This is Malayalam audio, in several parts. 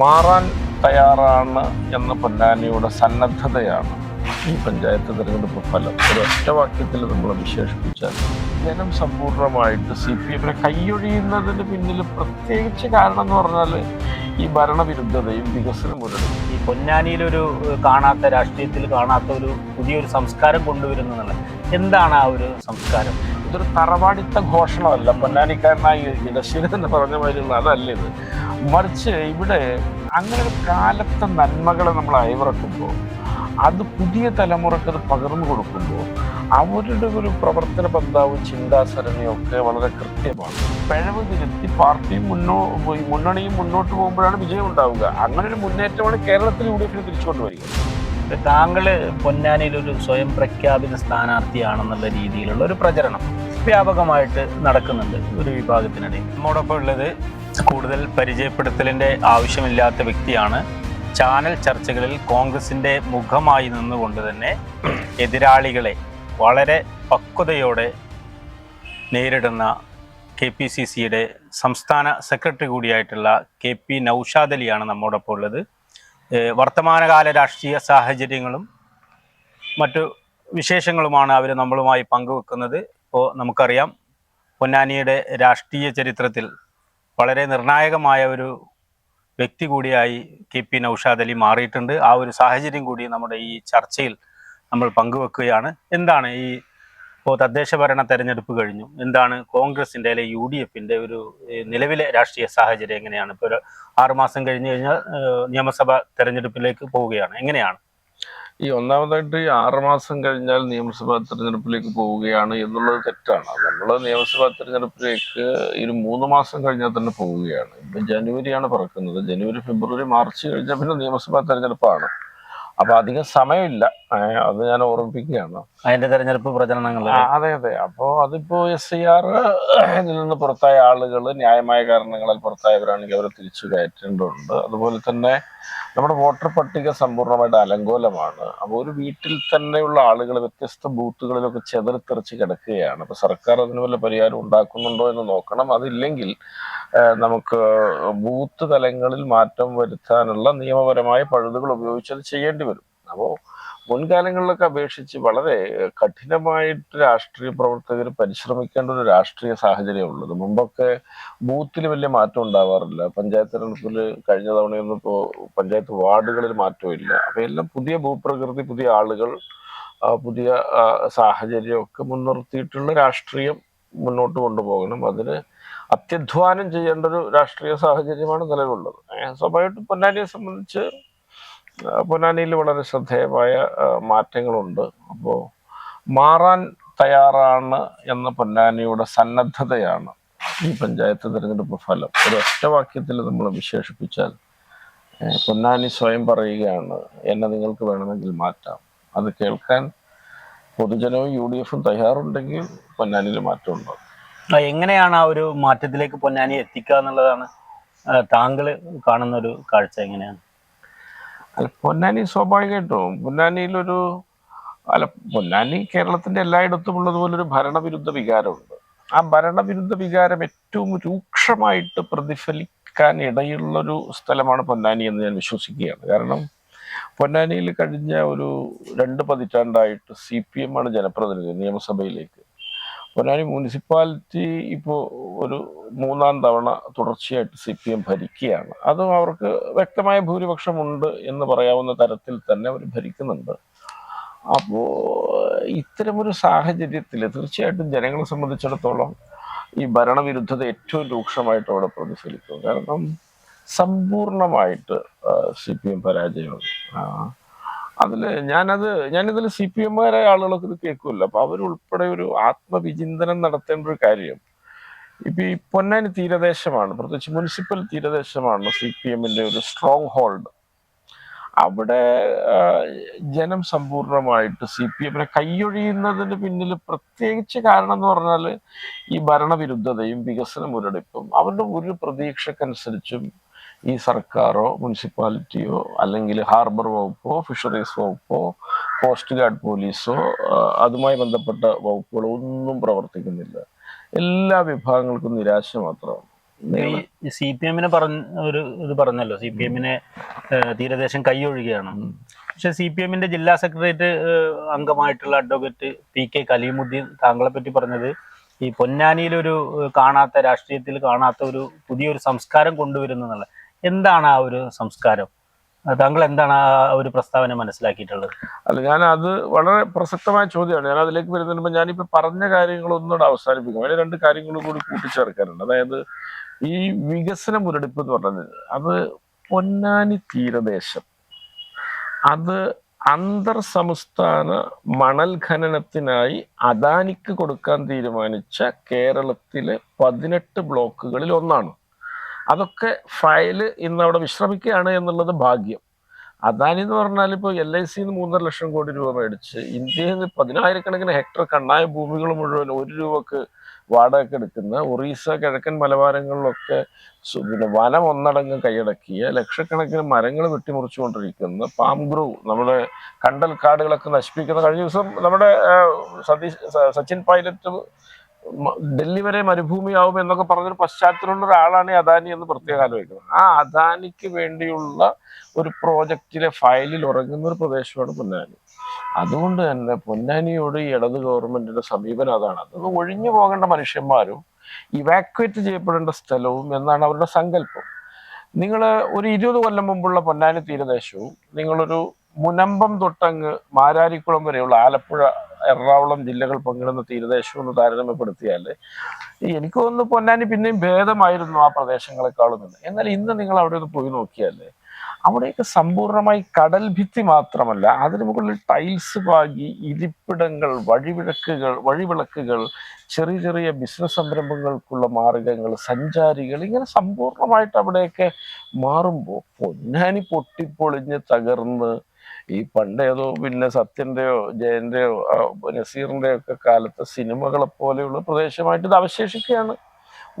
മാറാൻ തയ്യാറാണ് എന്ന പൊന്നാനിയുടെ സന്നദ്ധതയാണ് ഈ പഞ്ചായത്ത് തിരഞ്ഞെടുപ്പ് ഫലം. ഒരു ഒറ്റവാക്യത്തിൽ നമ്മൾ വിശേഷിപ്പിച്ചാൽ ജനം സമ്പൂർണമായിട്ട് സി പി എമ്മിനെ കൈയൊഴിയുന്നതിന് പിന്നിൽ പ്രത്യേകിച്ച് കാരണം എന്ന് പറഞ്ഞാൽ ഈ ഭരണവിരുദ്ധതയും വികസന മുരടും ഈ പൊന്നാനിയിലൊരു കാണാത്ത രാഷ്ട്രീയത്തിൽ കാണാത്ത ഒരു പുതിയൊരു സംസ്കാരം കൊണ്ടുവരുന്നതാണ് എന്താണ് ആ ഒരു സംസ്കാരം? ഇതൊരു തറവാടിത്ത ഘോഷണമല്ല. പൊന്നാനിക്കാരനായി ഇടശ്ശേരി തന്നെ പറഞ്ഞ മാതിരിയുള്ള അതല്ല ഇത്. മറിച്ച് ഇവിടെ അങ്ങനെ ഒരു കാലത്തെ നന്മകളെ നമ്മൾ അയവിറക്കുമ്പോൾ അത് പുതിയ തലമുറയ്ക്ക് അത് പകർന്നു കൊടുക്കുമ്പോൾ അവരുടെ ഒരു പ്രവർത്തന ബന്ധാവും ചിന്താസരണിയും ഒക്കെ വളരെ കൃത്യമാണ്. പിഴവ് തിരുത്തി പാർട്ടിയും മുന്നോ മുന്നണിയും മുന്നോട്ട് പോകുമ്പോഴാണ് വിജയം ഉണ്ടാവുക. അങ്ങനെ ഒരു മുന്നേറ്റമാണ് കേരളത്തിൽ യു ഡി എഫിനെ തിരിച്ചുകൊണ്ട് വരിക താങ്കൾ പൊന്നാനിയിൽ ഒരു സ്വയം പ്രഖ്യാപിത സ്ഥാനാർത്ഥിയാണെന്നുള്ള രീതിയിലുള്ള ഒരു പ്രചരണം വ്യാപകമായിട്ട് നടക്കുന്നുണ്ട് ഒരു വിഭാഗത്തിനിടയിൽ നമ്മോടൊപ്പം ഉള്ളത് കൂടുതൽ പരിചയപ്പെടുത്തലിന്റെ ആവശ്യമില്ലാത്ത വ്യക്തിയാണ്. ചാനൽ ചർച്ചകളിൽ കോൺഗ്രസിന്റെ മുഖമായി നിന്നുകൊണ്ട് തന്നെ എതിരാളികളെ വളരെ പക്വതയോടെ നേരിടുന്ന കെ പി സി സിയുടെ സംസ്ഥാന സെക്രട്ടറി കൂടിയായിട്ടുള്ള കെ പി നൌഷാദ് നമ്മോടൊപ്പം ഉള്ളത്. വർത്തമാനകാല രാഷ്ട്രീയ സാഹചര്യങ്ങളും മറ്റു വിശേഷങ്ങളുമാണ് അവർ നമ്മളുമായി പങ്കുവെക്കുന്നത്. ഇപ്പോൾ നമുക്കറിയാം പൊന്നാനിയുടെ രാഷ്ട്രീയ ചരിത്രത്തിൽ വളരെ നിർണായകമായ ഒരു വ്യക്തി കൂടിയായി കെ പി നൌഷാദ് അലി മാറിയിട്ടുണ്ട്. ആ ഒരു സാഹചര്യം കൂടി നമ്മുടെ ഈ ചർച്ചയിൽ നമ്മൾ പങ്കുവെക്കുകയാണ്. എന്താണ് ഈ ഇപ്പോൾ തദ്ദേശ ഭരണ തെരഞ്ഞെടുപ്പ് കഴിഞ്ഞു. എന്താണ് കോൺഗ്രസിന്റെ അല്ലെങ്കിൽ യു ഡി എഫിന്റെ ഒരു നിലവിലെ രാഷ്ട്രീയ സാഹചര്യം എങ്ങനെയാണ്? ഇപ്പോൾ ഒരു ആറുമാസം കഴിഞ്ഞ് കഴിഞ്ഞാൽ നിയമസഭാ തെരഞ്ഞെടുപ്പിലേക്ക് പോവുകയാണ്. എങ്ങനെയാണ്? ഈ ഒന്നാമതായിട്ട് ഈ ആറുമാസം കഴിഞ്ഞാൽ നിയമസഭാ തെരഞ്ഞെടുപ്പിലേക്ക് പോവുകയാണ് എന്നുള്ളത് തെറ്റാണ്. നമ്മൾ നിയമസഭാ തെരഞ്ഞെടുപ്പിലേക്ക് ഒരു മൂന്ന് മാസം കഴിഞ്ഞാൽ തന്നെ പോവുകയാണ്. ഇപ്പം ജനുവരിയാണ് പറക്കുന്നത്. ജനുവരി ഫെബ്രുവരി മാർച്ച് കഴിഞ്ഞാൽ പിന്നെ നിയമസഭാ തെരഞ്ഞെടുപ്പാണ്. അപ്പൊ അധികം സമയമില്ല. അത് ഞാൻ ഓർമ്മിപ്പിക്കുകയാണ്. അതിന്റെ തെരഞ്ഞെടുപ്പ് പ്രചരണങ്ങൾ. അതെ അതെ. അപ്പോ അതിപ്പോ എസ് ഐ ആർ ഇതിൽ നിന്ന് പുറത്തായ ആളുകൾ ന്യായമായ കാരണങ്ങളാൽ പുറത്തായവരാണെങ്കിൽ അവരെ തിരിച്ചു കയറ്റേണ്ടതുണ്ട്. അതുപോലെ തന്നെ നമ്മുടെ വോട്ടർ പട്ടിക സമ്പൂർണമായിട്ട് അലങ്കോലമാണ്. അപ്പോൾ ഒരു വീട്ടിൽ തന്നെയുള്ള ആളുകൾ വ്യത്യസ്ത ബൂത്തുകളിലൊക്കെ ചെതറിത്തെറിച്ച് കിടക്കുകയാണ്. അപ്പൊ സർക്കാർ അതിന് വല്ല പരിഹാരം ഉണ്ടാക്കുന്നുണ്ടോ എന്ന് നോക്കണം. അതില്ലെങ്കിൽ നമുക്ക് ബൂത്ത് തലങ്ങളിൽ മാറ്റം വരുത്താനുള്ള നിയമപരമായ പഴുതുകൾ ഉപയോഗിച്ച് അത് ചെയ്യേണ്ടി വരും. അപ്പോൾ മുൻകാലങ്ങളിലൊക്കെ അപേക്ഷിച്ച് വളരെ കഠിനമായിട്ട് രാഷ്ട്രീയ പ്രവർത്തകർ പരിശ്രമിക്കേണ്ട ഒരു രാഷ്ട്രീയ സാഹചര്യം ഉള്ളത് മുമ്പൊക്കെ ബൂത്തിൽ വലിയ മാറ്റം ഉണ്ടാവാറില്ല. പഞ്ചായത്ത് തെരഞ്ഞെടുപ്പിൽ കഴിഞ്ഞ തവണയൊന്നും ഇപ്പോൾ പഞ്ചായത്ത് വാർഡുകളിൽ മാറ്റമില്ല അപ്പം എല്ലാം പുതിയ ഭൂപ്രകൃതി പുതിയ ആളുകൾ പുതിയ സാഹചര്യമൊക്കെ മുൻനിർത്തിയിട്ടുള്ള രാഷ്ട്രീയം മുന്നോട്ട് കൊണ്ടുപോകണം. അതിന് അത്യധ്വാനം ചെയ്യേണ്ട ഒരു രാഷ്ട്രീയ സാഹചര്യമാണ് നിലവിലുള്ളത് സ്വാഭാവികമായിട്ടും പൊന്നാനിയെ സംബന്ധിച്ച് പൊന്നാനിയിൽ വളരെ ശ്രദ്ധേയമായ മാറ്റങ്ങളുണ്ട്. അപ്പോൾ മാറാൻ തയ്യാറാണ് എന്ന പൊന്നാനിയുടെ സന്നദ്ധതയാണ് ഈ പഞ്ചായത്ത് തിരഞ്ഞെടുപ്പ് ഫലം. ഒരു ഒറ്റവാക്യത്തിൽ നമ്മൾ വിശേഷിപ്പിച്ചാൽ പൊന്നാനി സ്വയം പറയുകയാണ് എന്നെ നിങ്ങൾക്ക് വേണമെങ്കിൽ മാറ്റാം. അത് കേൾക്കാൻ പൊതുജനവും യു ഡി എഫും തയ്യാറുണ്ടെങ്കിൽ പൊന്നാനിയിൽ മാറ്റം ഉണ്ടാവും ആ, എങ്ങനെയാണ് ആ ഒരു മാറ്റത്തിലേക്ക് പൊന്നാനി എത്തിക്കുക എന്നുള്ളതാണ് താങ്കൾ കാണുന്ന ഒരു കാഴ്ച എങ്ങനെയാണ്? അല്ല പൊന്നാനി സ്വാഭാവികമായിട്ടും പൊന്നാനിയിലൊരു അല്ല പൊന്നാനി കേരളത്തിന്റെ എല്ലായിടത്തും ഉള്ളതുപോലെ ഒരു ഭരണവിരുദ്ധ വികാരമുണ്ട്. ആ ഭരണവിരുദ്ധ വികാരം ഏറ്റവും രൂക്ഷമായിട്ട് പ്രതിഫലിക്കാൻ ഇടയുള്ളൊരു സ്ഥലമാണ് പൊന്നാനി എന്ന് ഞാൻ വിശ്വസിക്കുകയാണ്. കാരണം പൊന്നാനിയിൽ കഴിഞ്ഞ ഒരു രണ്ട് പതിറ്റാണ്ടായിട്ട് സി പി എം ആണ് ജനപ്രതിനിധി നിയമസഭയിലേക്ക്. പൊന്നാനി മുനിസിപ്പാലിറ്റി ഇപ്പോൾ ഒരു മൂന്നാം തവണ തുടർച്ചയായിട്ട് സി പി എം ഭരിക്കുകയാണ്. അതും അവർക്ക് വ്യക്തമായ ഭൂരിപക്ഷമുണ്ട് എന്ന് പറയാവുന്ന തരത്തിൽ തന്നെ അവർ ഭരിക്കുന്നുണ്ട്. അപ്പോൾ ഇത്തരമൊരു സാഹചര്യത്തിൽ തീർച്ചയായിട്ടും ജനങ്ങളെ സംബന്ധിച്ചിടത്തോളം ഈ ഭരണവിരുദ്ധത ഏറ്റവും രൂക്ഷമായിട്ട് അവിടെ പ്രതിഫലിക്കും. കാരണം സമ്പൂർണമായിട്ട് സി പി എം പരാജയമാണ് ആ, അതിൽ ഞാനത് ഞാനിതിൽ സി പി എമ്മുകാരായ ആളുകളൊക്കെ ഇത് കേൾക്കുമല്ലോ. അപ്പൊ അവരുൾപ്പെടെ ഒരു ആത്മവിചിന്തനം നടത്തേണ്ട ഒരു കാര്യം. ഇപ്പൊ ഈ പൊന്നാനി തീരദേശമാണ് പ്രത്യേകിച്ച് മുനിസിപ്പൽ തീരദേശമാണ് സി പി എമ്മിന്റെ ഒരു സ്ട്രോങ് ഹോൾഡ് അവിടെ ജനം സമ്പൂർണമായിട്ട് സി പി എമ്മിനെ കൈയൊഴിയുന്നതിന് പിന്നിൽ പ്രത്യേകിച്ച് കാരണം എന്ന് പറഞ്ഞാൽ ഈ ഭരണവിരുദ്ധതയും വികസന മുരടിപ്പും അവരുടെ ഒരു പ്രതീക്ഷക്കനുസരിച്ചും ഈ സർക്കാരോ മുനിസിപ്പാലിറ്റിയോ അല്ലെങ്കിൽ ഹാർബർ വകുപ്പോ ഫിഷറീസ് വകുപ്പോ കോസ്റ്റ് ഗാർഡ് പോലീസോ അതുമായി ബന്ധപ്പെട്ട വകുപ്പുകളോ ഒന്നും പ്രവർത്തിക്കുന്നില്ല. എല്ലാ വിഭാഗങ്ങൾക്കും നിരാശ മാത്രമാണ്. സി പി എമ്മിനെ പറഞ്ഞ ഒരു ഇത് പറഞ്ഞല്ലോ സി പി എമ്മിനെ തീരദേശം കൈയൊഴുകയാണ്. പക്ഷെ സി പി എമ്മിന്റെ ജില്ലാ സെക്രട്ടേറിയറ്റ് അംഗമായിട്ടുള്ള അഡ്വക്കേറ്റ് പി കെ കലീമുദ്ദീൻ താങ്കളെ പറ്റി പറഞ്ഞത് ഈ പൊന്നാനിയിലൊരു ഒരു കാണാത്ത രാഷ്ട്രീയത്തിൽ കാണാത്ത ഒരു പുതിയൊരു സംസ്കാരം കൊണ്ടുവരുന്നു എന്നുള്ള എന്താണ് ആ ഒരു സംസ്കാരം? താങ്കൾ എന്താണ് ആ ഒരു പ്രസ്താവന മനസ്സിലാക്കിയിട്ടുള്ളത്? അല്ല ഞാൻ അത് വളരെ പ്രസക്തമായ ചോദ്യമാണ്. ഞാൻ അതിലേക്ക് വരുന്നതിന് മുമ്പ് ഞാനിപ്പോ പറഞ്ഞ കാര്യങ്ങൾ ഒന്നുകൂടെ അവസാനിപ്പിക്കും. അതിന് രണ്ട് കാര്യങ്ങളും കൂടി കൂട്ടിച്ചേർക്കാനുണ്ട്. അതായത് ഈ വികസന മുരടിപ്പ് എന്ന് പറഞ്ഞത് അത് പൊന്നാനി തീരദേശം അത് അന്തർ സംസ്ഥാന മണൽ ഖനനത്തിനായി അദാനിക്ക് കൊടുക്കാൻ തീരുമാനിച്ച കേരളത്തിലെ പതിനെട്ട് ബ്ലോക്കുകളിൽ ഒന്നാണ്. അതൊക്കെ ഫയൽ ഇന്ന് അവിടെ വിശ്രമിക്കുകയാണ് എന്നുള്ളത് ഭാഗ്യം. അദാനി എന്ന് പറഞ്ഞാൽ ഇപ്പോൾ എൽ ഐ സിന്ന് മൂന്നര ലക്ഷം കോടി രൂപ മേടിച്ച് ഇന്ത്യയിൽ നിന്ന് പതിനായിരക്കണക്കിന് ഹെക്ടർ കണ്ണായ ഭൂമികൾ മുഴുവൻ ഒരു രൂപക്ക് വാടക എടുക്കുന്ന ഒറീസ കിഴക്കൻ മലബാരങ്ങളിലൊക്കെ പിന്നെ വനം ഒന്നടങ്ങ് കൈയടക്കിയ ലക്ഷക്കണക്കിന് മരങ്ങൾ വെട്ടിമുറിച്ചുകൊണ്ടിരിക്കുന്ന പാം ഗ്രൂവ് നമ്മുടെ കണ്ടൽ കാടുകളൊക്കെ നശിപ്പിക്കുന്ന കഴിഞ്ഞ ദിവസം നമ്മുടെ സതീഷ് സച്ചിൻ പൈലറ്റ് ഡൽഹി വരെ മരുഭൂമിയാവും എന്നൊക്കെ പറഞ്ഞൊരു പശ്ചാത്തലമുള്ള ഒരാളാണ് അദാനി എന്ന് പ്രത്യേകം ആലോചിക്കുന്നത് ആ അദാനിക്ക് വേണ്ടിയുള്ള ഒരു പ്രോജക്റ്റിലെ ഫയലിൽ ഉറങ്ങുന്ന ഒരു പ്രദേശമാണ് പൊന്നാനി. അതുകൊണ്ട് തന്നെ പൊന്നാനിയോട് ഈ ഇടത് ഗവൺമെന്റിന്റെ സമീപനം അതാണ്. അത് ഒഴിഞ്ഞു പോകേണ്ട മനുഷ്യന്മാരും ഇവാക്വേറ്റ് ചെയ്യപ്പെടേണ്ട സ്ഥലവും എന്നാണ് അവരുടെ സങ്കല്പം. നിങ്ങൾ ഒരു ഇരുപത് കൊല്ലം മുമ്പുള്ള പൊന്നാനി തീരദേശവും നിങ്ങളൊരു മുനമ്പം തൊട്ടങ്ങ് മാരാരിക്കുളം വരെയുള്ള ആലപ്പുഴ എറണാകുളം ജില്ലകൾ പങ്കിടുന്ന തീരദേശം ഒന്ന് താരതമ്യപ്പെടുത്തിയാൽ എനിക്ക് തോന്നുന്നു പൊന്നാനി പിന്നെയും ഭേദമായിരുന്നു ആ പ്രദേശങ്ങളെക്കാളും എന്ന്. എന്നാൽ ഇന്ന് നിങ്ങൾ അവിടെ ഒന്ന് പോയി നോക്കിയാൽ അവിടെയൊക്കെ സമ്പൂർണമായി കടൽ ഭിത്തി മാത്രമല്ല അതിന് മുകളിൽ ടൈൽസ് പാകി ഇരിപ്പിടങ്ങൾ വഴിവിളക്കുകൾ വഴിവിളക്കുകൾ ചെറിയ ചെറിയ ബിസിനസ് സംരംഭങ്ങൾക്കുള്ള മാർഗങ്ങൾ സഞ്ചാരികൾ ഇങ്ങനെ സമ്പൂർണമായിട്ട് അവിടെയൊക്കെ മാറുമ്പോൾ പൊന്നാനി പൊട്ടിപ്പൊളിഞ്ഞ് തകർന്ന് ഈ പണ്ടേതോ പിന്നെ സത്യന്റെയോ ജയന്റെയോ നസീറിന്റെയോ ഒക്കെ കാലത്തെ സിനിമകളെ പോലെയുള്ള പ്രദേശമായിട്ട് ഇത് അവശേഷിക്കുകയാണ്.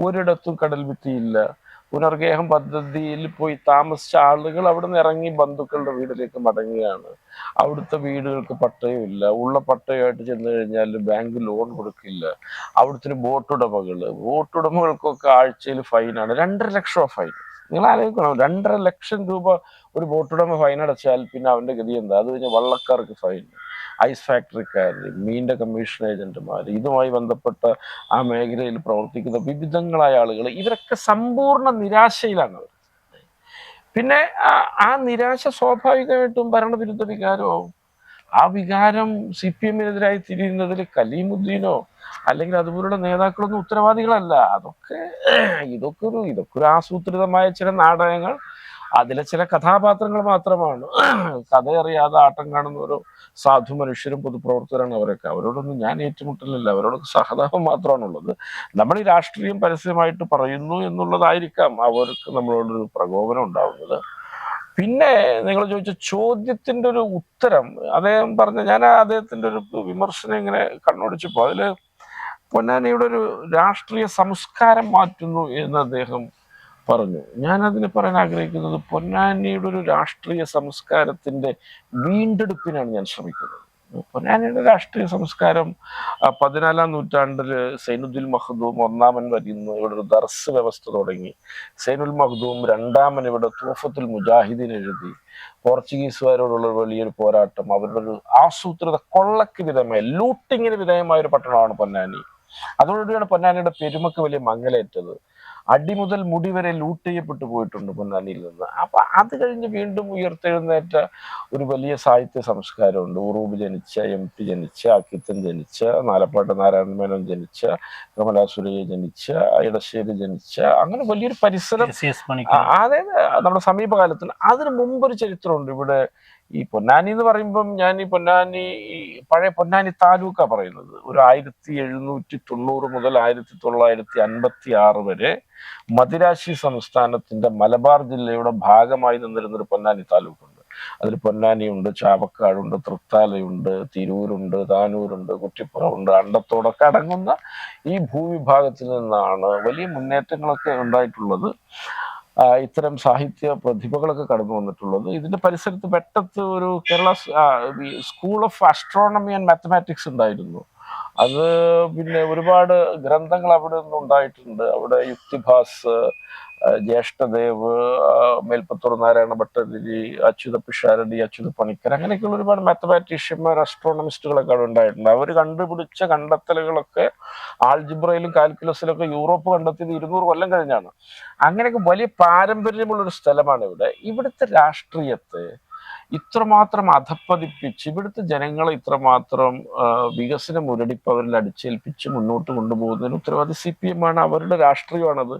ഒരിടത്തും കടൽ ഭിത്തിയില്ല. പുനർഗേഹം പദ്ധതിയിൽ പോയി താമസിച്ച ആളുകൾ അവിടെ നിന്ന് ഇറങ്ങി ബന്ധുക്കളുടെ വീടിലേക്ക് മടങ്ങുകയാണ്. അവിടുത്തെ വീടുകൾക്ക് പട്ടയമില്ല ഉള്ള പട്ടയമായിട്ട് ചെന്ന് കഴിഞ്ഞാൽ ബാങ്ക് ലോൺ കൊടുക്കില്ല. അവിടുത്തെ ബോട്ടുടമകൾ ബോട്ടുടമകൾക്കൊക്കെ ആഴ്ചയിൽ ഫൈനാണ്. രണ്ടര ലക്ഷം ഫൈൻ. നിങ്ങൾ ആലോചിക്കണം രണ്ടര ലക്ഷം രൂപ ഒരു ബോട്ടുടമ ഫൈൻ അടച്ചാൽ പിന്നെ അവന്റെ ഗതി എന്താ? അത് കഴിഞ്ഞാൽ വള്ളക്കാർക്ക് ഫൈൻ ഐസ് ഫാക്ടറിക്കാർ മീനിന്റെ കമ്മീഷൻ ഏജന്റുമാർ ഇതുമായി ബന്ധപ്പെട്ട ആ മേഖലയിൽ പ്രവർത്തിക്കുന്ന വിവിധങ്ങളായ ആളുകൾ ഇവരൊക്കെ സമ്പൂർണ നിരാശയിലാണ് അവർ. പിന്നെ ആ- നിരാശ സ്വാഭാവികമായിട്ടും ഭരണവിരുദ്ധ വികാരമാവും. ആ വികാരം സി പി എമ്മിനെതിരായി തിരിയുന്നതിൽ കലീമുദ്ദീനോ അല്ലെങ്കിൽ അതുപോലുള്ള നേതാക്കളൊന്നും ഉത്തരവാദികളല്ല. അതൊക്കെ ഇതൊക്കെ ഒരു ഇതൊക്കെ ഒരു ആസൂത്രിതമായ ചില നാടകങ്ങൾ. അതിലെ ചില കഥാപാത്രങ്ങൾ മാത്രമാണ്. കഥയറിയാതെ ആട്ടം കാണുന്ന ഒരു സാധു മനുഷ്യരും പൊതുപ്രവർത്തകരാണ് അവരൊക്കെ. അവരോടൊന്നും ഞാൻ ഏറ്റുമുട്ടലില്ല. അവരോടൊക്കെ സഹതാപം മാത്രമാണുള്ളത്. നമ്മൾ ഈ രാഷ്ട്രീയം പരസ്യമായിട്ട് പറയുന്നു എന്നുള്ളതായിരിക്കാം അവർക്ക് നമ്മളോടൊരു പ്രകോപനം ഉണ്ടാവുന്നത്. പിന്നെ നിങ്ങൾ ചോദിച്ച ചോദ്യത്തിന്റെ ഒരു ഉത്തരം അദ്ദേഹം പറഞ്ഞ ഞാൻ അദ്ദേഹത്തിന്റെ ഒരു വിമർശനം ഇങ്ങനെ കണ്ണോടിച്ചപ്പോൾ അതിൽ പൊന്നാനിയുടെ ഒരു രാഷ്ട്രീയ സംസ്കാരം മാറ്റുന്നു എന്ന് അദ്ദേഹം പറഞ്ഞു. ഞാൻ അതിന് പറയാൻ ആഗ്രഹിക്കുന്നത് പൊന്നാനിയുടെ ഒരു രാഷ്ട്രീയ സംസ്കാരത്തിന്റെ വീണ്ടെടുപ്പിനാണ് ഞാൻ ശ്രമിക്കുന്നത്. പൊന്നാനിയുടെ രാഷ്ട്രീയ സംസ്കാരം പതിനാലാം നൂറ്റാണ്ടിൽ സൈനുദ്ദീൻ മഹദൂം ഒന്നാമൻ വരുന്നു. ഇവിടെ ഒരു ദർസ് വ്യവസ്ഥ തുടങ്ങി. സൈനുൽ മഹദൂം രണ്ടാമൻ ഇവിടെ തൂഫത്തുൽ മുജാഹിദീൻ എഴുതി. പോർച്ചുഗീസുകാരോടുള്ള വലിയൊരു പോരാട്ടം അവരുടെ ഒരു ആസൂത്രിത കൊള്ളക്ക് വിധമായ ലൂട്ടിങ്ങിന് വിധേയമായ ഒരു പട്ടണമാണ് പൊന്നാനി. അതോടുകൂടിയാണ് പൊന്നാനിയുടെ പെരുമക്ക് വലിയ മങ്ങലേറ്റത്. അടി മുതൽ മുടി വരെ ലൂട്ട് ചെയ്യപ്പെട്ടു പോയിട്ടുണ്ട് പൊന്നാനിയിൽ നിന്ന്. അപ്പൊ അത് കഴിഞ്ഞ് വീണ്ടും ഉയർത്തെഴുന്നേറ്റ ഒരു വലിയ സാഹിത്യ സംസ്കാരമുണ്ട്. ഉറൂബ് ജനിച്ച എം ടി ജനിച്ച അക്കിത്തൻ ജനിച്ച നാലപ്പാട്ട് നാരായണ മേനോൻ ജനിച്ച കമലാ സുരയ്യ ജനിച്ച ഇടശ്ശേരി ജനിച്ച അങ്ങനെ വലിയൊരു പരിസരം അതായത് നമ്മുടെ സമീപകാലത്തിൽ അതിന് മുമ്പൊരു ചരിത്രമുണ്ട് ഇവിടെ ഈ പൊന്നാനി എന്ന് പറയുമ്പം ഞാൻ ഈ പൊന്നാനി ഈ പഴയ പൊന്നാനി താലൂക്കാ പറയുന്നത്. ഒരു ആയിരത്തി എഴുന്നൂറ്റി തൊണ്ണൂറ് മുതൽ ആയിരത്തി തൊള്ളായിരത്തി അൻപത്തി ആറ് വരെ മദിരാശി സംസ്ഥാനത്തിന്റെ മലബാർ ജില്ലയുടെ ഭാഗമായി നിന്നിരുന്ന ഒരു പൊന്നാനി താലൂക്കുണ്ട്. അതിൽ പൊന്നാനിയുണ്ട് ചാവക്കാടുണ്ട് തൃത്താലയുണ്ട് തിരൂരുണ്ട് താനൂരുണ്ട് കുറ്റിപ്പുറമുണ്ട് അണ്ടത്തോടൊക്കെ അടങ്ങുന്ന ഈ ഭൂവിഭാഗത്തിൽ നിന്നാണ് വലിയ മുന്നേറ്റങ്ങളൊക്കെ ഉണ്ടായിട്ടുള്ളത്. ഇത്തരം സാഹിത്യ പ്രതിഭകളൊക്കെ കടന്നു വന്നിട്ടുള്ളത്. ഇതിന്റെ പരിസരത്ത് വെട്ടത്ത് ഒരു Kerala school of astronomy and mathematics ഉണ്ടായിരുന്നു. അത് പിന്നെ ഒരുപാട് ഗ്രന്ഥങ്ങൾ അവിടെ നിന്ന് ഉണ്ടായിട്ടുണ്ട്. അവിടെ യുക്തിഭാസ് ജ്യേഷ്ഠദേവ് മേൽപ്പത്തൂർ നാരായണ ഭട്ടതിരി അച്യുത പിഷാരടി അച്യുത പണിക്കർ അങ്ങനെയൊക്കെയുള്ള ഒരുപാട് മാത്തമാറ്റീഷ്യന്മാർ അസ്ട്രോണമിസ്റ്റുകളൊക്കെ അവിടെ ഉണ്ടായിട്ടുണ്ട്. അവർ കണ്ടുപിടിച്ച കണ്ടെത്തലുകളൊക്കെ ആൾജിബ്രയിലും കാൽക്കുലസിലൊക്കെ യൂറോപ്പ് കണ്ടെത്തിയത് ഇരുന്നൂറ് കൊല്ലം കഴിഞ്ഞാണ്. അങ്ങനെയൊക്കെ വലിയ പാരമ്പര്യമുള്ള ഒരു സ്ഥലമാണ് ഇവിടെ ഇവിടുത്തെ രാഷ്ട്രീയത്തെ ഇത്രമാത്രം അധപ്പതിപ്പിച്ച് ഇവിടുത്തെ ജനങ്ങളെ ഇത്രമാത്രം വികസന മുരടിപ്പ് അവരിൽ അടിച്ചേൽപ്പിച്ച് മുന്നോട്ട് കൊണ്ടുപോകുന്നതിന് ഉത്തരവാദി സി പി എം ആണ് അവരുടെ രാഷ്ട്രീയമാണത്.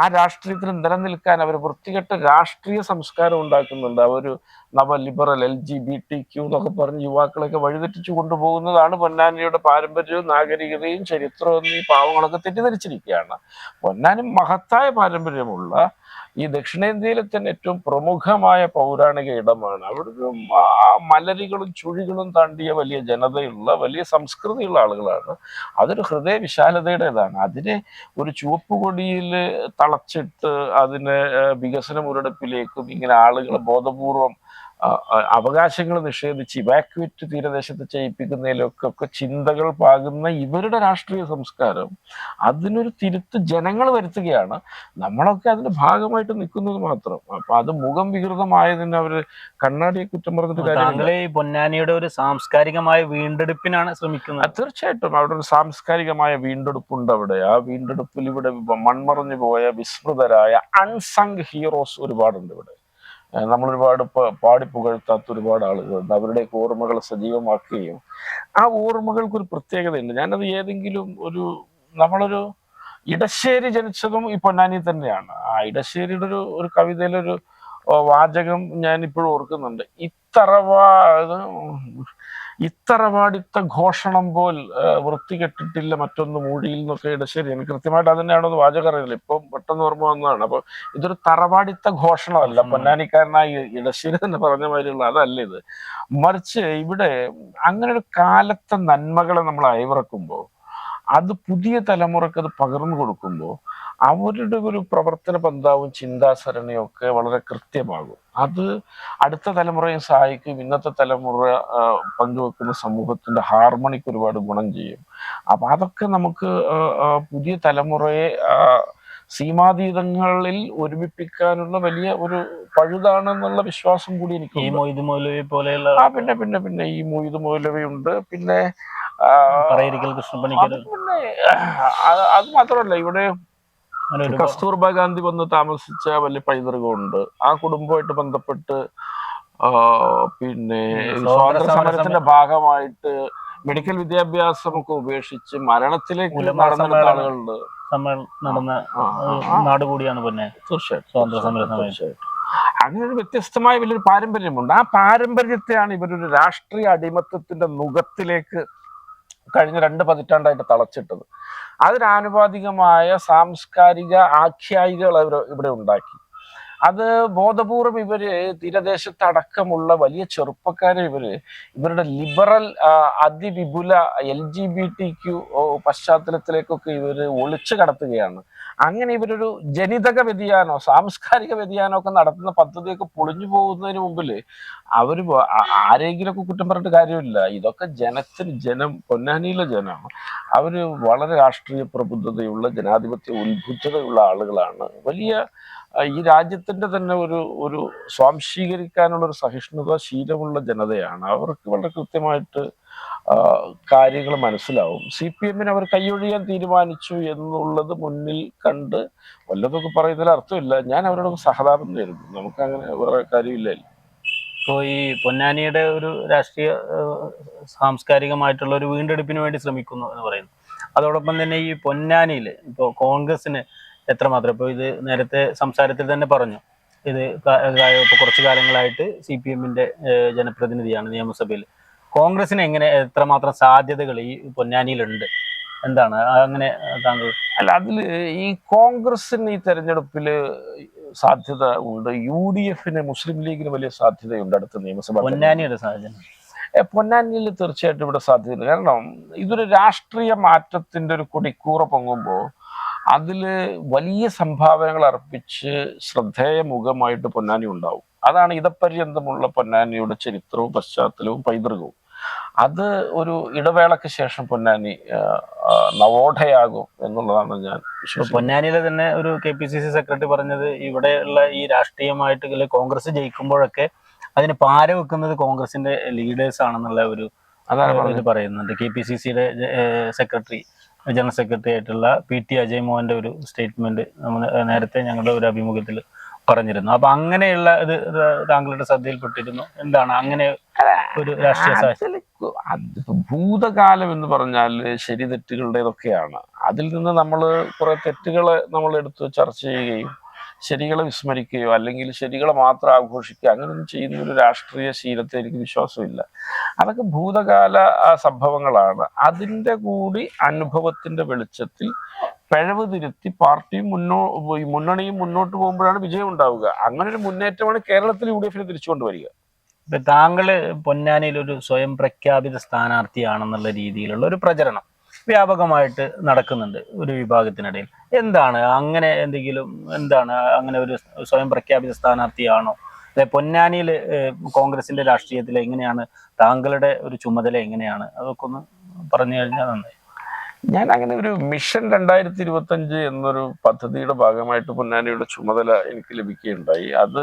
ആ രാഷ്ട്രീയത്തിന് നിലനിൽക്കാൻ അവർ വൃത്തികെട്ട രാഷ്ട്രീയ സംസ്കാരം ഉണ്ടാക്കുന്നുണ്ട്. അവർ നവ liberal L G B T Q എന്നൊക്കെ പറഞ്ഞ് യുവാക്കളെയൊക്കെ വഴിതെറ്റിച്ചു കൊണ്ടുപോകുന്നതാണ് പൊന്നാനിയുടെ പാരമ്പര്യവും നാഗരികതയും ചരിത്രവും ഈ പാവങ്ങളൊക്കെ തെറ്റിദ്ധരിച്ചിരിക്കുകയാണ്. പൊന്നാനി മഹത്തായ പാരമ്പര്യമുള്ള ഈ ദക്ഷിണേന്ത്യയിലെ തന്നെ ഏറ്റവും പ്രമുഖമായ പൗരാണിക ഇടമാണ്. അവിടെ ഒരു മലരികളും ചുഴികളും താണ്ടിയ വലിയ ജനതയുള്ള വലിയ സംസ്കൃതിയുള്ള ആളുകളാണ്. അതൊരു ഹൃദയ വിശാലതയുടേതാണ് അതിനെ ഒരു ചുവപ്പ് കൊടിയിൽ തളച്ചിട്ട് അതിനെ വികസന മുരടിപ്പിലേക്കും ഇങ്ങനെ ആളുകളെ ബോധപൂർവം അവകാശങ്ങൾ നിഷേധിച്ച് ഇവാക്യുവേറ്റ് തീരദേശത്ത് ചെയ്യിപ്പിക്കുന്നതിലൊക്കെ ഒക്കെ ചിന്തകൾ പാകുന്ന ഇവരുടെ രാഷ്ട്രീയ സംസ്കാരം അതിനൊരു തിരുത്ത് ജനങ്ങൾ വരുത്തുകയാണ്. നമ്മളൊക്കെ അതിന്റെ ഭാഗമായിട്ട് നിൽക്കുന്നത് മാത്രം. അപ്പൊ അത് മുഖം വികൃതമായതിന് അവർ കണ്ണാടിയെ കുറ്റം പറഞ്ഞിട്ട് താങ്കളെ പൊന്നാനിയുടെ ഒരു സാംസ്കാരികമായ വീണ്ടെടുപ്പിനാണ് ശ്രമിക്കുന്നത്. തീർച്ചയായിട്ടും. അവിടെ ഒരു സാംസ്കാരികമായ വീണ്ടെടുപ്പുണ്ട് അവിടെ. ആ വീണ്ടെടുപ്പിൽ ഇവിടെ മൺമറഞ്ഞു പോയ വിസ്മൃതരായ അൺസങ് ഹീറോസ് ഒരുപാടുണ്ട് ഇവിടെ. നമ്മൾ ഒരുപാട് പാടി പുകഴ്ത്താത്ത ഒരുപാട് ആളുകളുണ്ട്. അവരുടെ ഓർമ്മകൾ സജീവമാക്കുകയും ആ ഓർമ്മകൾക്ക് ഒരു പ്രത്യേകതയുണ്ട്. ഞാനത് ഏതെങ്കിലും ഒരു നമ്മളൊരു ഇടശ്ശേരി ജനിച്ചതും ഈ പൊന്നാനി തന്നെയാണ്. ആ ഇടശ്ശേരിയുടെ ഒരു ഒരു കവിതയിലൊരു വാചകം ഞാൻ ഇപ്പോഴും ഓർക്കുന്നുണ്ട്. ഇത്തറവാ ഇത് ഇത്തറവാടിത്ത ഘോഷണം പോൽ വൃത്തി കെട്ടിട്ടില്ല മറ്റൊന്ന് മൂഴിയിൽ നിന്നൊക്കെ ശരി എനിക്ക് കൃത്യമായിട്ട് അത് തന്നെയാണോ എന്ന് വാചകം അറിയില്ല ഇപ്പം പെട്ടെന്ന് ഓർമ്മ വന്നതാണ്. അപ്പൊ ഇതൊരു തറവാടിത്ത ഘോഷണമല്ല. ഘോഷണം. പൊന്നാനിക്കാരനായി ഇടശ്ശേരി തന്നെ പറഞ്ഞ മാതിരിയുള്ള അതല്ല ഇത്. മറിച്ച് ഇവിടെ അങ്ങനെ ഒരു കാലത്തെ നന്മകളെ നമ്മൾ അയവിറക്കുമ്പോൾ അത് പുതിയ തലമുറയ്ക്ക് അത് പകർന്നു കൊടുക്കുമ്പോൾ അവരുടെ ഒരു പ്രവർത്തന പന്താവും ചിന്താസരണയും ഒക്കെ വളരെ കൃത്യമാകും. അത് അടുത്ത തലമുറയെ സഹായിക്കും. ഇന്നത്തെ തലമുറ പങ്കുവെക്കുന്ന സമൂഹത്തിന്റെ ഹാർമണിക്ക് ഒരുപാട് ഗുണം ചെയ്യും. അപ്പൊ അതൊക്കെ നമുക്ക് പുതിയ തലമുറയെ സീമാതീതങ്ങളിൽ ഒരുമിപ്പിക്കാനുള്ള വലിയ ഒരു പഴുതാണെന്നുള്ള വിശ്വാസം കൂടി എനിക്ക് ഈ എനിക്കുണ്ട്. മൊയ്ത് മൗലവി പോലെയുള്ള ആ പിന്നെ പിന്നെ പിന്നെ ഈ മൊയ്ത് പിന്നെ പറയിരിക്കൽ കൃഷ്ണപ്പണിക്കർ. അത് പിന്നെ അത് മാത്രമല്ല ഇവിടെ കസ്തൂർബ ഗാന്ധി വന്ന് താമസിച്ച വലിയ പൈതൃകമുണ്ട്. ആ കുടുംബമായിട്ട് ബന്ധപ്പെട്ട് പിന്നെ സ്വാതന്ത്ര്യ സമരത്തിന്റെ ഭാഗമായിട്ട് മെഡിക്കൽ വിദ്യാഭ്യാസമൊക്കെ ഉപേക്ഷിച്ച് മരണത്തിലേക്ക് നടന്നെടുത്ത. ആളുകളുണ്ട് നടന്ന. നാട് കൂടിയാണ് പിന്നെ തീർച്ചയായിട്ടും സ്വാതന്ത്ര്യ സമര സമയത്ത്. തീർച്ചയായിട്ടും അങ്ങനെ ഒരു വ്യത്യസ്തമായ വലിയൊരു പാരമ്പര്യമുണ്ട് ആ പാരമ്പര്യത്തെയാണ് ഇവരൊരു രാഷ്ട്രീയ അടിമത്തത്തിന്റെ മുഖത്തിലേക്ക് കഴിഞ്ഞ രണ്ട് പതിറ്റാണ്ടായിട്ട് തളച്ചിട്ടത് അതിനാനുപാതികമായ സാംസ്കാരിക ആഖ്യായികൾ അവർ ഇവിടെ ഉണ്ടാക്കി അത് ബോധപൂർവം ഇവർ തീരദേശത്ത് അടക്കമുള്ള വലിയ ചെറുപ്പക്കാരെ ഇവർ ഇവരുടെ liberal അതിവിപുല L G B T Q പശ്ചാത്തലത്തിലേക്കൊക്കെ ഇവർ ഒളിച്ചു കടത്തുകയാണ്. അങ്ങനെ ഇവരൊരു ജനിതക വ്യതിയാനോ സാംസ്കാരിക വ്യതിയാനോ ഒക്കെ നടത്തുന്ന പദ്ധതിയൊക്കെ പൊളിഞ്ഞു പോകുന്നതിന് മുമ്പിൽ ഒക്കെ ആരെങ്കിലുമൊക്കെ കുറ്റം പറഞ്ഞിട്ട് കാര്യമില്ല. ഇതൊക്കെ ജനത്തിന് ജനം പൊന്നാനിയിലെ ജനം അവർ വളരെ രാഷ്ട്രീയ പ്രബുദ്ധതയുള്ള ജനാധിപത്യ ഉത്ബുദ്ധതയുള്ള ആളുകളാണ്. വലിയ ഈ രാജ്യത്തിന്റെ തന്നെ ഒരു ഒരു സ്വാംശീകരിക്കാനുള്ള ഒരു സഹിഷ്ണുത ശീലമുള്ള ജനതയാണ്. അവർക്ക് വളരെ കൃത്യമായിട്ട് കാര്യങ്ങൾ മനസ്സിലാവും. സി പി എമ്മിന് അവർ കൈയൊഴിയാൻ തീരുമാനിച്ചു എന്നുള്ളത് മുന്നിൽ കണ്ട് വല്ലതൊക്കെ പറയുന്നതിൽ അർത്ഥമില്ല. ഞാൻ അവരോട് സഹതാപം നേരുന്നു നമുക്ക് അങ്ങനെ വേറെ കാര്യമില്ല. ഇപ്പോൾ ഈ പൊന്നാനിയുടെ ഒരു രാഷ്ട്രീയ സാംസ്കാരികമായിട്ടുള്ള ഒരു വീണ്ടെടുപ്പിന് വേണ്ടി ശ്രമിക്കുന്നു എന്ന് പറയുന്നു. അതോടൊപ്പം തന്നെ ഈ പൊന്നാനിയിൽ ഇപ്പോൾ കോൺഗ്രസിന് എത്രമാത്രം? ഇപ്പോൾ ഇത് നേരത്തെ സംസാരത്തിൽ തന്നെ പറഞ്ഞു. ഇത് ഇപ്പോൾ കുറച്ച് കാലങ്ങളായിട്ട് സി പി എമ്മിന്റെ ജനപ്രതിനിധിയാണ് നിയമസഭയിൽ. കോൺഗ്രസിന് എങ്ങനെ എത്രമാത്രം സാധ്യതകൾ ഈ പൊന്നാനിയിലുണ്ട്? എന്താണ്? അങ്ങനെ താങ്കൾ അല്ല അതിൽ ഈ കോൺഗ്രസിന് ഈ തെരഞ്ഞെടുപ്പിൽ സാധ്യത ഉണ്ട്. യു ഡി എഫിന് മുസ്ലിം ലീഗിന് വലിയ സാധ്യതയുണ്ട് അടുത്ത നിയമസഭ പൊന്നാനിയുടെ സാധ്യത. പൊന്നാനിയിൽ തീർച്ചയായിട്ടും ഇവിടെ സാധ്യതയുണ്ട്. കാരണം ഇതൊരു രാഷ്ട്രീയ മാറ്റത്തിന്റെ ഒരു കൊടിക്കൂറ പൊങ്ങുമ്പോൾ അതിൽ വലിയ സംഭാവനകൾ അർപ്പിച്ച് ശ്രദ്ധേയ മുഖമായിട്ട് പൊന്നാനി ഉണ്ടാവും. അതാണ് ഇതപര്യന്തമുള്ള പൊന്നാനിയുടെ ചരിത്രവും പശ്ചാത്തലവും പൈതൃകവും. അത് ഒരു ഇടവേളക്ക് ശേഷം പൊന്നാനി നവോഢയാകും എന്നുള്ളതാണ് ഞാൻ പൊന്നാനിയിലെ തന്നെ ഒരു K P C C secretary പറഞ്ഞത് ഇവിടെയുള്ള ഈ രാഷ്ട്രീയമായിട്ട് കോൺഗ്രസ് ജയിക്കുമ്പോഴൊക്കെ അതിന് പാര വെക്കുന്നത് കോൺഗ്രസിന്റെ ലീഡേഴ്സ് ആണെന്നുള്ള ഒരു അതാണ് പറയുന്നുണ്ട് കെ പി സി സിയുടെ സെക്രട്ടറി. ജനറൽ സെക്രട്ടറി ആയിട്ടുള്ള പി ടി അജയ് മോഹന്റെ ഒരു സ്റ്റേറ്റ്മെന്റ് നമ്മൾ നേരത്തെ ഞങ്ങളുടെ ഒരു അഭിമുഖത്തിൽ പറഞ്ഞിരുന്നു. അപ്പൊ അങ്ങനെയുള്ള ഇത് താങ്കളുടെ ശ്രദ്ധയിൽപ്പെട്ടിരുന്നു. എന്താണ് അങ്ങനെ ഒരു രാഷ്ട്രീയ ഭൂതകാലം എന്ന് പറഞ്ഞാൽ ശരി തെറ്റുകളുടേതൊക്കെയാണ്. അതിൽ നിന്ന് നമ്മൾ കുറെ തെറ്റുകളെ നമ്മൾ എടുത്ത് ചർച്ച ചെയ്യുകയും ശരികളെ വിസ്മരിക്കുകയോ അല്ലെങ്കിൽ ശരികളെ മാത്രം ആഘോഷിക്കുകയോ അങ്ങനെയൊന്നും ചെയ്യുന്ന ഒരു രാഷ്ട്രീയ ശീലത്തെ എനിക്ക് വിശ്വാസമില്ല. അതൊക്കെ ഭൂതകാല സംഭവങ്ങളാണ്. അതിന്റെ കൂടി അനുഭവത്തിന്റെ വെളിച്ചത്തിൽ പിഴവ് തിരുത്തി പാർട്ടിയും മുന്നോ മുന്നണിയും മുന്നോട്ട് പോകുമ്പോഴാണ് വിജയം ഉണ്ടാവുക. അങ്ങനെ ഒരു മുന്നേറ്റമാണ് കേരളത്തിൽ യു ഡി എഫിനെ തിരിച്ചുകൊണ്ടുവരിക ഇപ്പൊ താങ്കൾ പൊന്നാനിയിൽ ഒരു സ്വയം പ്രഖ്യാപിത സ്ഥാനാർത്ഥിയാണെന്നുള്ള രീതിയിലുള്ള ഒരു പ്രചരണം വ്യാപകമായിട്ട് നടക്കുന്നുണ്ട് ഒരു വിഭാഗത്തിനിടയിൽ. എന്താണ്? അങ്ങനെ എന്തെങ്കിലും എന്താണ്? അങ്ങനെ ഒരു സ്വയം പ്രഖ്യാപിത സ്ഥാനാർത്ഥിയാണോ? അല്ലെ പൊന്നാനിയിൽ കോൺഗ്രസിന്റെ രാഷ്ട്രീയത്തിൽ എങ്ങനെയാണ്? താങ്കളുടെ ഒരു ചുമതല എങ്ങനെയാണ്? അതൊക്കെ ഒന്ന് പറഞ്ഞു കഴിഞ്ഞാൽ നന്നായി. ഞാൻ അങ്ങനെ ഒരു മിഷൻ രണ്ടായിരത്തി ഇരുപത്തി അഞ്ച് എന്നൊരു പദ്ധതിയുടെ ഭാഗമായിട്ട് പൊന്നാനിയുടെ ചുമതല എനിക്ക് ലഭിക്കുകയുണ്ടായി. അത്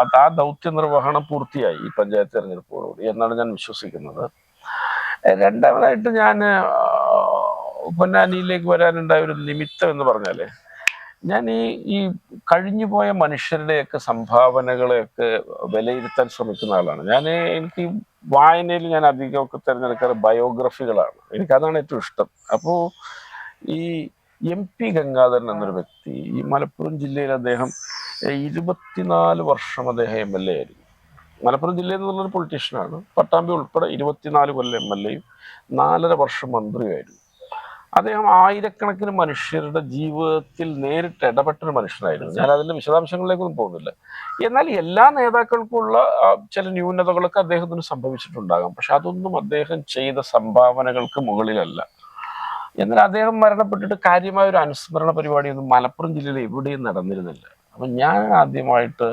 അത് ആ ദൗത്യ നിർവഹണം പൂർത്തിയായി ഈ പഞ്ചായത്ത് തെരഞ്ഞെടുപ്പോടുകൂടി എന്നാണ് ഞാൻ വിശ്വസിക്കുന്നത്. രണ്ടാമതായിട്ട് ഞാൻ പൊന്നാനിയിലേക്ക് വരാനുണ്ടായ ഒരു നിമിത്തം എന്ന് പറഞ്ഞാൽ ഞാൻ ഈ ഈ കഴിഞ്ഞുപോയ മനുഷ്യരുടെയൊക്കെ സംഭാവനകളെയൊക്കെ വിലയിരുത്താൻ ശ്രമിക്കുന്ന ആളാണ്. ഞാൻ എനിക്ക് വായനയിൽ ഞാൻ അധികമൊക്കെ തിരഞ്ഞെടുക്കാറ് ബയോഗ്രഫികളാണ്. എനിക്കതാണ് ഏറ്റവും ഇഷ്ടം. അപ്പോൾ ഈ എം പി ഗംഗാധരൻ എന്നൊരു വ്യക്തി ഈ മലപ്പുറം ജില്ലയിൽ അദ്ദേഹം ഇരുപത്തിനാല് വർഷം അദ്ദേഹം എം എൽ എ ആയിരുന്നു. മലപ്പുറം ജില്ലയിൽ നിന്നുള്ളൊരു പൊളിറ്റീഷ്യനാണ് പട്ടാമ്പി ഉൾപ്പെടെ ഇരുപത്തിനാല് കൊല്ലം എം എൽ എയും നാലര വർഷം മന്ത്രിയുമായിരുന്നു. അദ്ദേഹം ആയിരക്കണക്കിന് മനുഷ്യരുടെ ജീവിതത്തിൽ നേരിട്ട് ഇടപെട്ടൊരു മനുഷ്യനായിരുന്നു. ഞാൻ അതിന്റെ വിശദാംശങ്ങളിലേക്കൊന്നും പോകുന്നില്ല. എന്നാൽ എല്ലാ നേതാക്കൾക്കുള്ള ചില ന്യൂനതകളൊക്കെ അദ്ദേഹത്തിന് സംഭവിച്ചിട്ടുണ്ടാകാം. പക്ഷെ അതൊന്നും അദ്ദേഹം ചെയ്ത സംഭാവനകൾക്ക് മുകളിലല്ല. എന്നാൽ അദ്ദേഹം മരണപ്പെട്ടിട്ട് കാര്യമായ ഒരു അനുസ്മരണ പരിപാടിയൊന്നും മലപ്പുറം ജില്ലയിൽ എവിടെയും നടന്നിരുന്നില്ല. അപ്പം ഞാൻ ആദ്യമായിട്ട്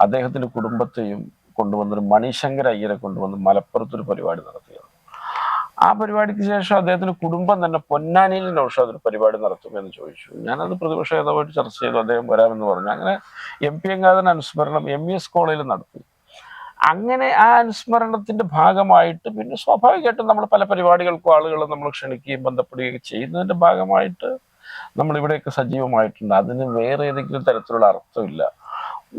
അദ്ദേഹത്തിന്റെ കുടുംബത്തെയും കൊണ്ടുവന്നൊരു മണിശങ്കർ അയ്യരെ കൊണ്ടുവന്ന് മലപ്പുറത്തൊരു പരിപാടി നടത്തിയത് ആ പരിപാടിക്ക് ശേഷം അദ്ദേഹത്തിന്റെ കുടുംബം തന്നെ പൊന്നാനിയിൽ നൗഷാദ് ഒരു പരിപാടി നടത്തുമെന്ന് ചോദിച്ചു. ഞാനത് പ്രതിപക്ഷ നേതാവായിട്ട് ചർച്ച ചെയ്തു. അദ്ദേഹം വരാമെന്ന് പറഞ്ഞു. അങ്ങനെ എം പി എങ്കാദൻ അനുസ്മരണം എം ഇ എസ് കോളേജിൽ നടത്തി. അങ്ങനെ ആ അനുസ്മരണത്തിന്റെ ഭാഗമായിട്ട് പിന്നെ സ്വാഭാവികമായിട്ടും നമ്മൾ പല പരിപാടികൾക്കും ആളുകൾ നമ്മൾ ക്ഷണിക്കുകയും ബന്ധപ്പെടുകയും ചെയ്യുന്നതിന്റെ ഭാഗമായിട്ട് നമ്മൾ ഇവിടെയൊക്കെ സജീവമായിട്ടുണ്ട്. അതിന് വേറെ ഏതെങ്കിലും തരത്തിലുള്ള അർത്ഥമില്ല.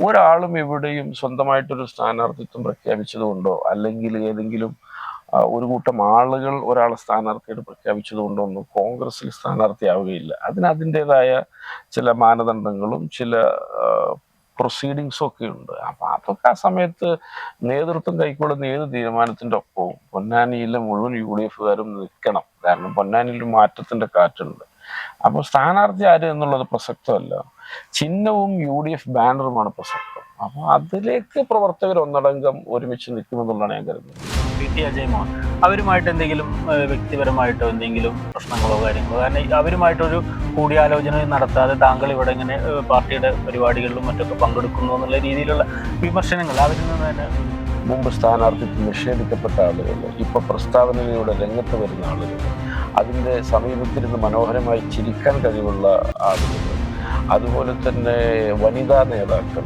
ഒരാളും എവിടെയും സ്വന്തമായിട്ടൊരു സ്ഥാനാർത്ഥിത്വം പ്രഖ്യാപിച്ചതുകൊണ്ടോ അല്ലെങ്കിൽ ഏതെങ്കിലും ഒരു കൂട്ടം ആളുകൾ ഒരാളെ സ്ഥാനാർത്ഥിയായിട്ട് പ്രഖ്യാപിച്ചതുകൊണ്ടൊന്നും കോൺഗ്രസിൽ സ്ഥാനാർത്ഥിയാവുകയില്ല. അതിന് അതിന്റെതായ ചില മാനദണ്ഡങ്ങളും ചില പ്രൊസീഡിങ്സും ഒക്കെ ഉണ്ട്. അപ്പൊ അതൊക്കെ ആ സമയത്ത് നേതൃത്വം കൈക്കൊള്ളുന്ന ഏത് തീരുമാനത്തിന്റെ ഒപ്പവും പൊന്നാനിയിലെ മുഴുവൻ യു ഡി എഫുകാരും നിൽക്കണം. കാരണം പൊന്നാനിയിൽ മാറ്റത്തിന്റെ കാറ്റുണ്ട്. അപ്പോൾ സ്ഥാനാർത്ഥി ആര് എന്നുള്ളത് പ്രസക്തമല്ല. ചിഹ്നവും യു ഡി എഫ് ബാനറുമാണ് പ്രസക്തം. അപ്പോൾ അതിലേക്ക് പ്രവർത്തകർ ഒന്നടങ്കം ഒരുമിച്ച് നിൽക്കുമെന്നുള്ളതാണ് ഞാൻ കരുതുന്നത്. ടി അജയ് മോഹൻ അവരുമായിട്ട് എന്തെങ്കിലും വ്യക്തിപരമായിട്ടോ എന്തെങ്കിലും പ്രശ്നങ്ങളോ കാര്യങ്ങളോ? കാരണം അവരുമായിട്ടൊരു കൂടിയാലോചന നടത്താതെ താങ്കൾ ഇവിടെ ഇങ്ങനെ പാർട്ടിയുടെ പരിപാടികളിലും മറ്റൊക്കെ പങ്കെടുക്കുന്നു എന്നുള്ള രീതിയിലുള്ള വിമർശനങ്ങൾ അവരിൽ നിന്ന് തന്നെ മുമ്പ് സ്ഥാനാർത്ഥിത്വം നിഷേധിക്കപ്പെട്ട ആളുകൾ ഇപ്പൊ പ്രസ്താവനയിലൂടെ രംഗത്ത് വരുന്ന ആളുകൾ അതിന്റെ സമീപത്തിരുന്ന് മനോഹരമായി ചിരിക്കാൻ കഴിവുള്ള ആളുകൾ അതുപോലെ തന്നെ വനിതാ നേതാക്കൾ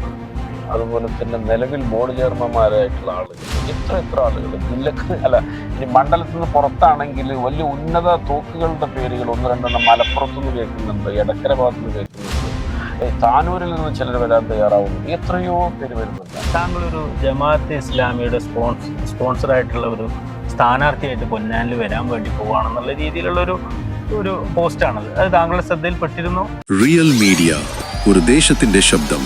അതുപോലെ തന്നെ നിലവിൽ ബോർഡ് ചെയർമാന്മാരായിട്ടുള്ള ആളുകൾ എത്ര എത്ര ആളുകൾ? ജില്ലക്ക് അല്ല ഇനി മണ്ഡലത്തിൽ നിന്ന് പുറത്താണെങ്കിൽ വലിയ ഉന്നത തോക്കുകളുടെ പേരുകൾ ഒന്ന് രണ്ടെണ്ണം മലപ്പുറത്തു നിന്ന് കേൾക്കുന്നുണ്ട് എടക്കര ഭാഗത്ത് നിന്ന് കേൾക്കുന്നുണ്ട് താനൂരിൽ നിന്ന് ചിലർ വരാൻ തയ്യാറാവുന്നു. എത്രയോ പേര് വരുന്നുണ്ട്. താങ്കളൊരു ജമാഅത്ത് ഇസ്ലാമിയുടെ സ്പോൺസ് സ്പോൺസർ ആയിട്ടുള്ള ഒരു സ്ഥാനാർത്ഥിയായിട്ട് പൊന്നാനിൽ വരാൻ വേണ്ടി പോവാണെന്നുള്ള രീതിയിലുള്ള ഒരു ഒരു പോസ്റ്റാണത്. അത് താങ്കളുടെ ശ്രദ്ധയിൽപ്പെട്ടിരുന്നു? റിയൽ മീഡിയ ഒരു ദേശത്തിന്റെ ശബ്ദം.